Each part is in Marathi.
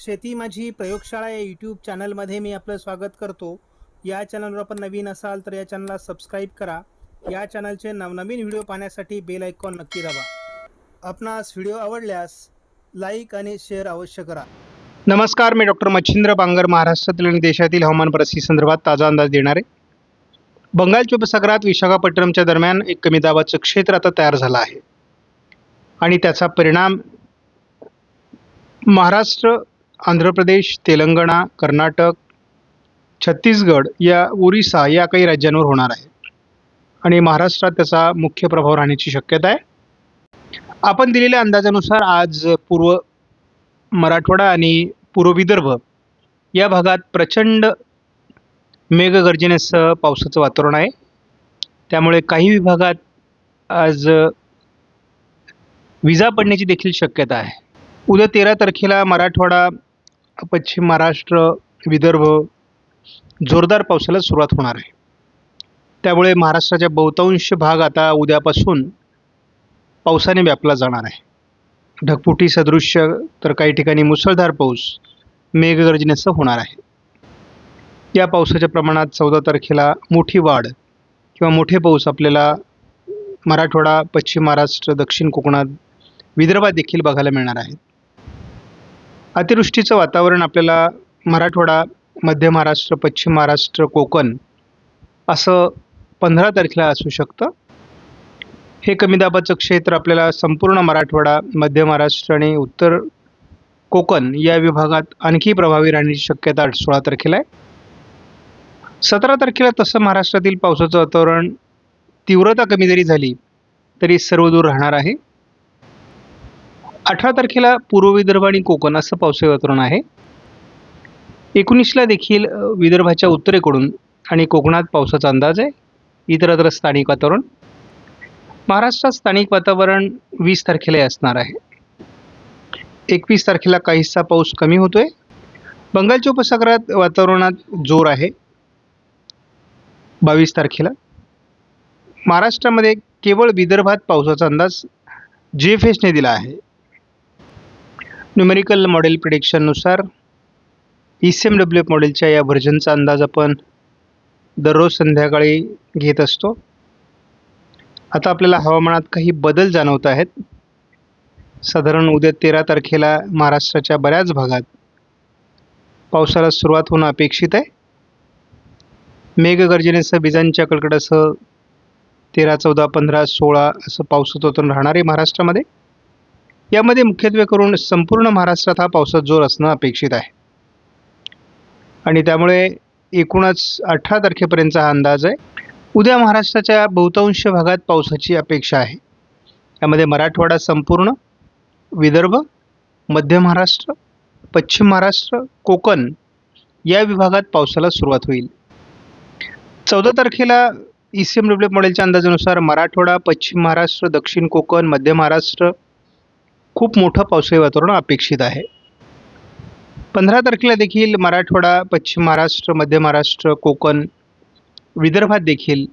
शेती माझी प्रयोगशाळा या यूट्यूब चॅनलमध्ये मी आपलं स्वागत करतो. या चॅनलवर आपण नवीन असाल तर या चॅनलला सबस्क्राईब करा. या चॅनलचे नवनवीन व्हिडिओ पाहण्यासाठी बेल आयकॉन नक्की दाबा. आपणास व्हिडिओ आवडल्यास लाईक आणि शेअर अवश्य करा. नमस्कार मी डॉक्टर मच्छिंद्र बांगर महाराष्ट्रातील आणि देशातील हवामान परिस्थिती संदर्भात ताजा अंदाज देणारे. बंगालच्या उपसागरात विशाखापट्टणमच्या दरम्यान एक कमी दाबाचं क्षेत्र आता तयार झालं आहे. आणि त्याचा परिणाम महाराष्ट्र आंध्र प्रदेश तेलंगणा कर्नाटक छत्तीसगड या ओरिसा या काही राज्यांवर होणार आहे. आणि महाराष्ट्रात त्याचा मुख्य प्रभाव राहण्याची शक्यता आहे. आपण दिलेल्या अंदाजानुसार आज पूर्व मराठवाडा आणि पूर्व विदर्भ या भागात प्रचंड मेघगर्जनेसह पावसाचं वातावरण आहे. त्यामुळे काही विभागात आज विजा पडण्याची देखील शक्यता आहे. उद्या तेरा तारखेला मराठवाडा पश्चिम महाराष्ट्र विदर्भ जोरदार पावसाला सुरुवात होणार आहे. त्यामुळे महाराष्ट्राच्या बहुतांश भाग आता उद्यापासून पावसाने व्यापला जाणार आहे. ढगफुटी सदृश्य तर काही ठिकाणी मुसळधार पाऊस मेघगर्जनेसह होणार आहे. या पावसाच्या प्रमाणात चौदा तारखेला मोठी वाढ किंवा मोठे पाऊस आपल्याला मराठवाडा पश्चिम महाराष्ट्र दक्षिण कोकणात विदर्भात देखील बघायला मिळणार आहे. अतिवृष्टीचं वातावरण आपल्याला मराठवाडा मध्य महाराष्ट्र पश्चिम महाराष्ट्र कोकण असं पंधरा तारखेला असू शकतं. हे कमी दाबाचं क्षेत्र आपल्याला संपूर्ण मराठवाडा मध्य महाराष्ट्र आणि उत्तर कोकण या विभागात आणखी प्रभावी राहण्याची शक्यता सोळा तारखेला आहे. सतरा तारखेला तसं महाराष्ट्रातील पावसाचं वातावरण तीव्रता कमी जरी झाली तरी सर्वदूर राहणार आहे. अठरा तारखेला पूर्व विदर्भ आणि कोकण असं पावसाळी वातावरण आहे. एकोणीसला देखील विदर्भाच्या उत्तरेकडून आणि कोकणात पावसाचा अंदाज आहे. इतरत्र स्थानिक वातावरण. महाराष्ट्रात स्थानिक वातावरण वीस तारखेला असणार आहे. एकवीस तारखेला काहीसा पाऊस कमी होतोय. बंगालच्या उपसागरात वातावरणात जोर आहे. बावीस तारखेला. महाराष्ट्रामध्ये केवळ विदर्भात पावसाचा अंदाज जी एफ एसने दिला आहे. Numerical model प्रिडिक्शननुसार E C M W F मॉडेलच्या या व्हर्जनचा अंदाज आपण दररोज संध्याकाळी घेत असतो. आता आपल्याला हवामानात काही बदल जाणवत आहेत. साधारण उद्या तेरा तारखेला महाराष्ट्राच्या बऱ्याच भागात पावसाला सुरुवात होणं अपेक्षित आहे. मेघगर्जनेसह विजांच्या कडकडासह तेरा चौदा पंधरा सोळा असं पाऊस वातावरण राहणार आहे महाराष्ट्रामध्ये. यामध्ये मुख्यत्वे करून संपूर्ण महाराष्ट्रात हा पावसात जोर असणं अपेक्षित आहे. आणि त्यामुळे एकूणच अठरा तारखेपर्यंतचा हा अंदाज आहे. उद्या महाराष्ट्राच्या बहुतांश भागात पावसाची अपेक्षा आहे. यामध्ये मराठवाडा संपूर्ण विदर्भ मध्य महाराष्ट्र पश्चिम महाराष्ट्र कोकण या विभागात पावसाला सुरुवात होईल. चौदा तारखेला ई सी एम डब्ल्यू मॉडेलच्या अंदाजानुसार मराठवाडा पश्चिम महाराष्ट्र दक्षिण कोकण मध्य महाराष्ट्र खूप मोठं पावसाळी वातावरण अपेक्षित आहे. पंधरा तारखेला देखील मराठवाडा पश्चिम महाराष्ट्र मध्य महाराष्ट्र कोकण विदर्भात देखील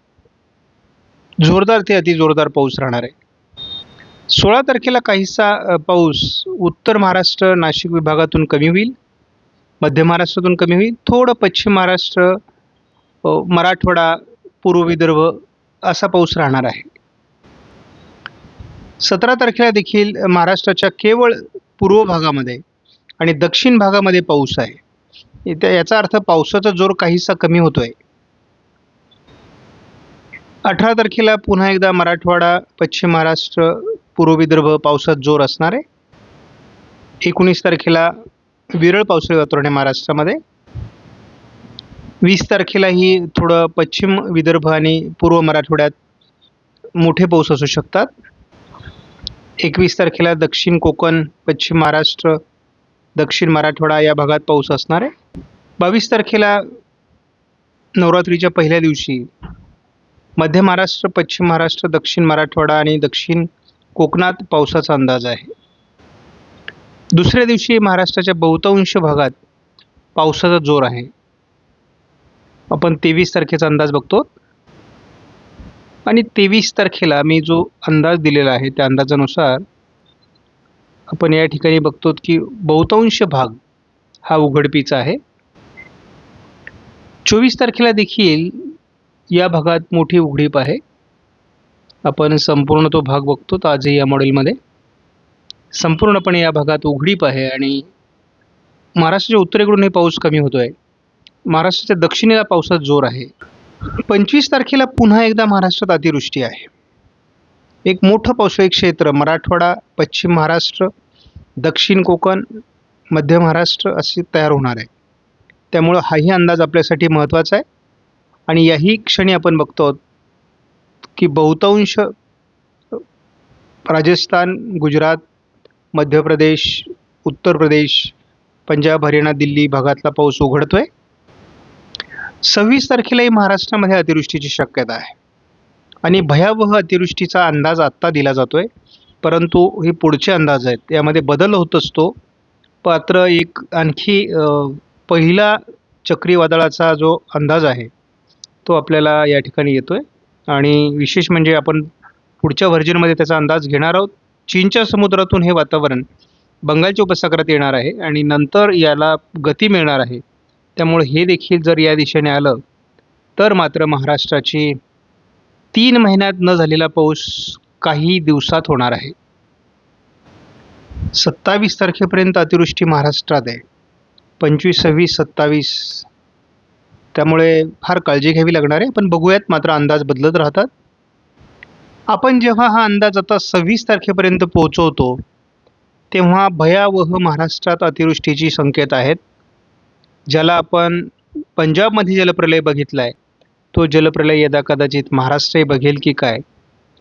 जोरदार ते अतिजोरदार पाऊस राहणार आहे. सोळा तारखेला काहीसा पाऊस उत्तर महाराष्ट्र नाशिक विभागातून कमी होईल मध्य महाराष्ट्रातून कमी होईल थोडं पश्चिम महाराष्ट्र मराठवाडा पूर्व विदर्भ असा पाऊस राहणार आहे. सतरा तारखेला देखील महाराष्ट्राच्या केवळ पूर्व भागामध्ये आणि दक्षिण भागामध्ये पाऊस आहे. त्या याचा अर्थ पावसाचा जोर काहीसा कमी होतोय. अठरा तारखेला पुन्हा एकदा मराठवाडा पश्चिम महाराष्ट्र पूर्व विदर्भ पावसात जोर असणार आहे. एकोणीस तारखेला विरळ पावसाळी वातावरण आहे महाराष्ट्रामध्ये. वीस तारखेलाही थोडं पश्चिम विदर्भ आणि पूर्व मराठवाड्यात मोठे पाऊस असू शकतात. एकवीस तारखेला दक्षिण कोकण पश्चिम महाराष्ट्र दक्षिण मराठवाडा या भागात पाऊस असणार आहे. बावीस तारखेला नवरात्रीच्या पहिल्या दिवशी मध्य महाराष्ट्र पश्चिम महाराष्ट्र दक्षिण मराठवाडा आणि दक्षिण कोकणात पावसाचा अंदाज आहे. दुसऱ्या दिवशी महाराष्ट्राच्या बहुतांश भागात पावसाचा जोर आहे. आपण तेवीस तारखेचा अंदाज बघतो. आणि तेवीस तारखेला मी जो अंदाज दिलेला आहे त्या अंदाजानुसार आपण या ठिकाणी बघतो की बहुतांश भाग हा उघडपीचा आहे. चोवीस तारखेला देखील या भागात मोठी उघडीप आहे. आपण संपूर्ण तो भाग बघतो आजही या मॉडेलमध्ये. संपूर्णपणे या भागात उघडीप आहे आणि महाराष्ट्राच्या उत्तरेकडूनही पाऊस कमी होतो आहे महाराष्ट्राच्या दक्षिणेला पावसात जोर आहे. पंचवीस तारखेला पुन्हा एकदा महाराष्ट्रात अतिवृष्टी आहे. एक मोठं पावसाळी क्षेत्र मराठवाडा पश्चिम महाराष्ट्र दक्षिण कोकण मध्य महाराष्ट्र असे तयार होणार आहे. त्यामुळं हाही अंदाज आपल्यासाठी महत्त्वाचा आहे. आणि याही क्षणी आपण बघतो आहोत की बहुतांश राजस्थान गुजरात मध्य प्रदेश उत्तर प्रदेश पंजाब हरियाणा दिल्ली भागातला पाऊस उघडतो आहे सव्वीस तारखेलाही महाराष्ट्रामध्ये अतिवृष्टीची शक्यता आहे. आणि भयावह अतिवृष्टीचा अंदाज आत्ता दिला जातो आहे परंतु हे पुढचे अंदाज आहेत. यामध्ये बदल होत असतो. मात्र एक आणखी पहिला चक्रीवादळाचा जो अंदाज आहे तो आपल्याला या ठिकाणी येतो आहे आणि विशेष म्हणजे आपण पुढच्या व्हर्जनमध्ये त्याचा अंदाज घेणार आहोत. चीनच्या समुद्रातून हे वातावरण बंगालच्या उपसागरात येणार आहे. आणि नंतर याला गती मिळणार आहे. त्यामुळे हे देखील जर या दिशेने आलं तर मात्र महाराष्ट्राची तीन महिन्यात न झालेला पाऊस काही दिवसात होणार आहे. सत्तावीस तारखेपर्यंत अतिवृष्टी महाराष्ट्रात आहे. पंचवीस सव्वीस सत्तावीस. त्यामुळे फार काळजी घ्यावी लागणार आहे पण बघूयात मात्र अंदाज बदलत राहतात. आपण जेव्हा हा अंदाज आता सव्वीस तारखेपर्यंत पोहोचवतो तेव्हा भयावह महाराष्ट्रात अतिवृष्टीची संकेत आहेत. ज्याला आपण पंजाबमध्ये जलप्रलय बघितला आहे तो जलप्रलय यदा कदाचित महाराष्ट्रही बघेल की काय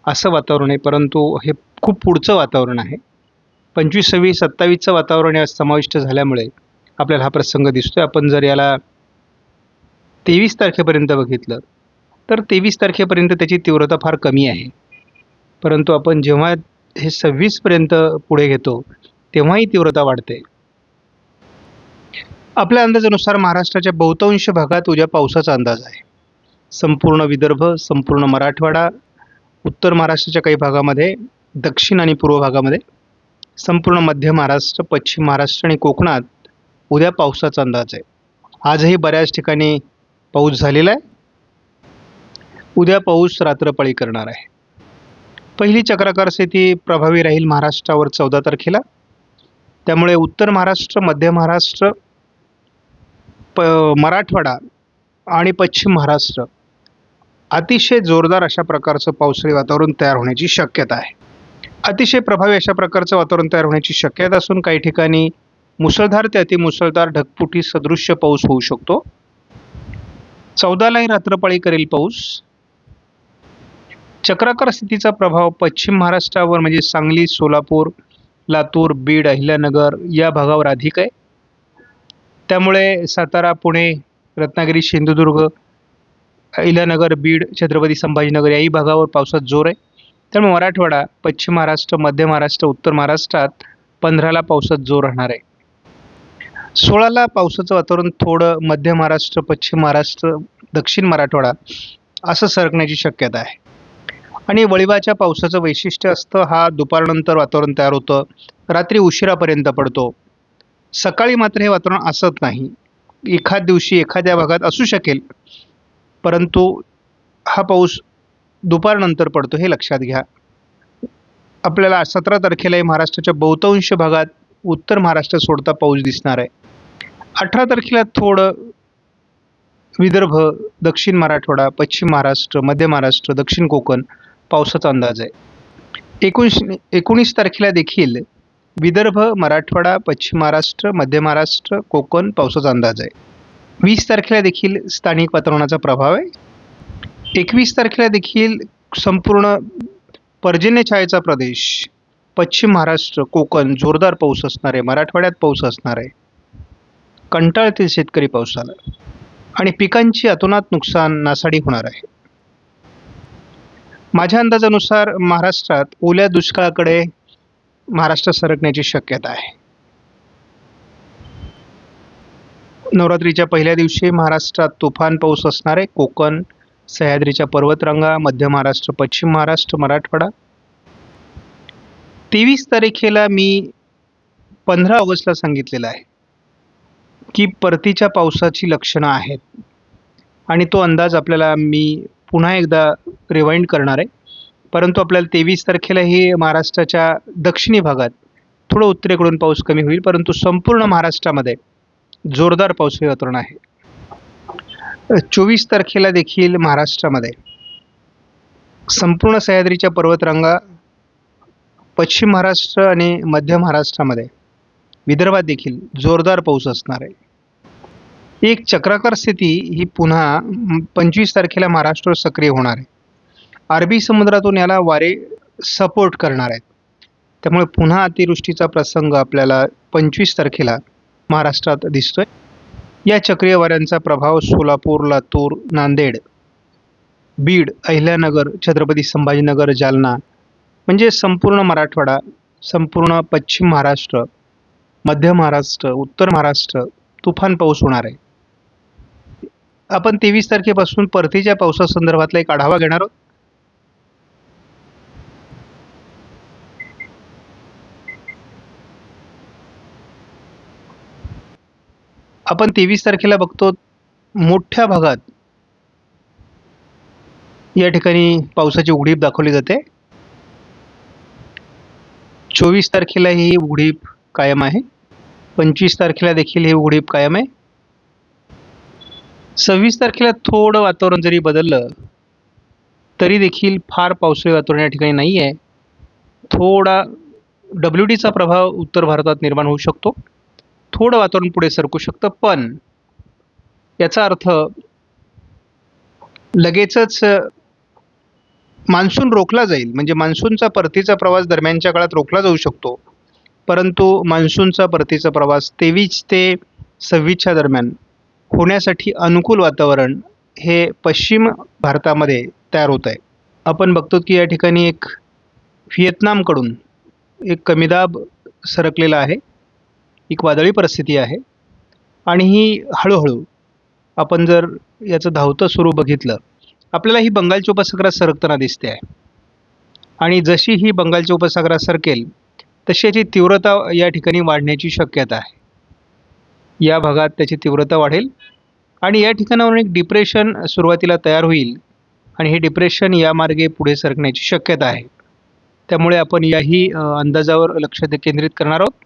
असं वातावरण आहे. परंतु हे खूप पुढचं वातावरण आहे. पंचवीस सव्वीस सत्तावीसचं वातावरण यात समाविष्ट झाल्यामुळे आपल्याला हा प्रसंग दिसतोय. आपण जर याला तेवीस तारखेपर्यंत बघितलं तर तेवीस तारखेपर्यंत त्याची तीव्रता फार कमी आहे. परंतु आपण जेव्हा हे सव्वीसपर्यंत पुढे घेतो तेव्हाही तीव्रता वाढते. आपल्या अंदाजानुसार महाराष्ट्राच्या बहुतांश भागात उद्या पावसाचा अंदाज आहे. संपूर्ण विदर्भ संपूर्ण मराठवाडा उत्तर महाराष्ट्राच्या काही भागामध्ये दक्षिण आणि पूर्व भागामध्ये संपूर्ण मध्य महाराष्ट्र पश्चिम महाराष्ट्र आणि कोकणात उद्या पावसाचा अंदाज आहे. आजही बऱ्याच ठिकाणी पाऊस झालेला आहे. उद्या पाऊस रात्रपाळी करणार आहे. पहिली चक्राकार स्थिती प्रभावी राहील महाराष्ट्रावर चौदा तारखेला. त्यामुळे उत्तर महाराष्ट्र मध्य महाराष्ट्र प मराठवाडा आणि पश्चिम महाराष्ट्र अतिशय जोरदार अशा प्रकारचं पावसाळी वातावरण तयार होण्याची शक्यता आहे. अतिशय प्रभावी अशा प्रकारचं वातावरण तयार होण्याची शक्यता असून काही ठिकाणी मुसळधार ते अतिमुसळधार ढगफुटी सदृश्य पाऊस होऊ शकतो. चौदालाही रात्रपाळी करेल पाऊस. चक्राकार स्थितीचा प्रभाव पश्चिम महाराष्ट्रावर म्हणजे सांगली सोलापूर लातूर बीड अहिल्यानगर या भागावर अधिक आहे. त्यामुळे सातारा पुणे रत्नागिरी सिंधुदुर्ग अहिल्यानगर बीड छत्रपती संभाजीनगर याही भागावर पावसात जोर आहे. त्यामुळे मराठवाडा पश्चिम महाराष्ट्र मध्य महाराष्ट्र उत्तर महाराष्ट्रात पंधराला पावसात जोर राहणार आहे. सोळाला पावसाचं वातावरण थोडं मध्य महाराष्ट्र पश्चिम महाराष्ट्र दक्षिण मराठवाडा असं सरकण्याची शक्यता आहे. आणि वळिवाच्या पावसाचं वैशिष्ट्य असतं हा दुपारनंतर वातावरण तयार होतं. रात्री उशिरापर्यंत पडतो. सकाळी मात्र हे वातावरण असत नाही. एखाद दिवशी एखाद्या भागात असू शकेल परंतु हा पाऊस दुपारनंतर पडतो हे लक्षात घ्या. आपल्याला सतरा तारखेलाही महाराष्ट्राच्या बहुतांश भागात उत्तर महाराष्ट्र सोडता पाऊस दिसणार आहे. अठरा तारखेला थोडं विदर्भ दक्षिण मराठवाडा पश्चिम महाराष्ट्र मध्य महाराष्ट्र दक्षिण कोकण पावसाचा अंदाज आहे. एकोणीस एकोणीस तारखेला देखील विदर्भ मराठवाडा पश्चिम महाराष्ट्र मध्य महाराष्ट्र कोकण पावसाचा अंदाज आहे. वीस तारखेला देखील स्थानिक वातावरणाचा प्रभाव आहे. एकवीस तारखेला देखील संपूर्ण पर्जन्य छायेचा प्रदेश पश्चिम महाराष्ट्र कोकण जोरदार पाऊस असणार आहे मराठवाड्यात पाऊस असणार आहे. कंटाळतील शेतकरी पावसाला. आणि पिकांची अतोनात नुकसान नासाडी होणार आहे. माझ्या अंदाजानुसार महाराष्ट्रात ओल्या दुष्काळाकडे महाराष्ट्र सरकण्याची शक्यता आहे. नवरात्रीच्या पहिल्या दिवशी महाराष्ट्रात तुफान पाऊस असणार आहे कोकण सह्याद्रीच्या पर्वतरांगा मध्य महाराष्ट्र पश्चिम महाराष्ट्र मराठवाडा. तेवीस तारखेला मी पंधरा ऑगस्टला सांगितलेलं आहे की परतीच्या पावसाची लक्षणं आहेत आणि तो अंदाज आपल्याला मी पुन्हा एकदा रिवाइंड करणार आहे. परंतु आपल्याला तेवीस तारखेलाही महाराष्ट्राच्या दक्षिणी भागात थोडं उत्तरेकडून पाऊस कमी होईल परंतु संपूर्ण महाराष्ट्रामध्ये जोरदार पाऊस वातावरण आहे. चोवीस तारखेला देखील महाराष्ट्रामध्ये संपूर्ण सह्याद्रीच्या पर्वतरांगा पश्चिम महाराष्ट्र आणि मध्य महाराष्ट्रामध्ये विदर्भात देखील जोरदार पाऊस असणार आहे. एक चक्राकार स्थिती ही पुन्हा पंचवीस तारखेला महाराष्ट्रावर सक्रिय होणार आहे. अरबी समुद्रातून याला वारे सपोर्ट करणार आहेत. त्यामुळे पुन्हा अतिवृष्टीचा प्रसंग आपल्याला पंचवीस तारखेला महाराष्ट्रात दिसतोय. या चक्रीय वाऱ्यांचा प्रभाव सोलापूर लातूर नांदेड बीड अहिल्यानगर छत्रपती संभाजीनगर जालना म्हणजे संपूर्ण मराठवाडा संपूर्ण पश्चिम महाराष्ट्र मध्य महाराष्ट्र उत्तर महाराष्ट्र तुफान पाऊस होणार आहे. आपण तेवीस तारखेपासून परतीच्या पावसासंदर्भातला एक आढावा घेणार आहोत. आपण तेवीस तारखेला बघतो मोठ्या भागात या ठिकाणी पावसाची उघडीप दाखवली जाते. चोवीस तारखेला ही उघडीप कायम आहे. पंचवीस तारखेला देखील ही उघडीप कायम आहे. सव्वीस तारखेला थोडं वातावरण जरी बदललं तरी देखील फार पावसाळी वातावरण या ठिकाणी नाही आहे थोडा डब्ल्यू डीचा प्रभाव उत्तर भारतात निर्माण होऊ शकतो. थोडं वातावरण पुढे सरकू शकतं पण याचा अर्थ लगेचच मान्सून रोखला जाईल. म्हणजे मान्सूनचा परतीचा प्रवास दरम्यानच्या काळात रोखला जाऊ शकतो. परंतु मान्सूनचा परतीचा प्रवास तेवीस ते सव्वीसच्या दरम्यान होण्यासाठी अनुकूल वातावरण हे पश्चिम भारतामध्ये तयार होत आहे. आपण बघतो की या ठिकाणी एक व्हिएतनामकडून एक कमीदाब सरकलेला आहे. एक वादळी परिस्थिती आहे. आणि ही हळूहळू आपण जर याचं धावतं स्वरूप बघितलं आपल्याला ही बंगालच्या उपसागरात सरकताना दिसते आहे. आणि जशी ही बंगालच्या उपसागरात सरकेल तशी याची तीव्रता या ठिकाणी वाढण्याची शक्यता आहे. या भागात त्याची तीव्रता वाढेल आणि या ठिकाणावरून एक डिप्रेशन सुरुवातीला तयार होईल आणि हे डिप्रेशन या मार्गे पुढे सरकण्याची शक्यता आहे. त्यामुळे आपण याही अंदाजावर लक्ष दे- केंद्रित करणार आहोत.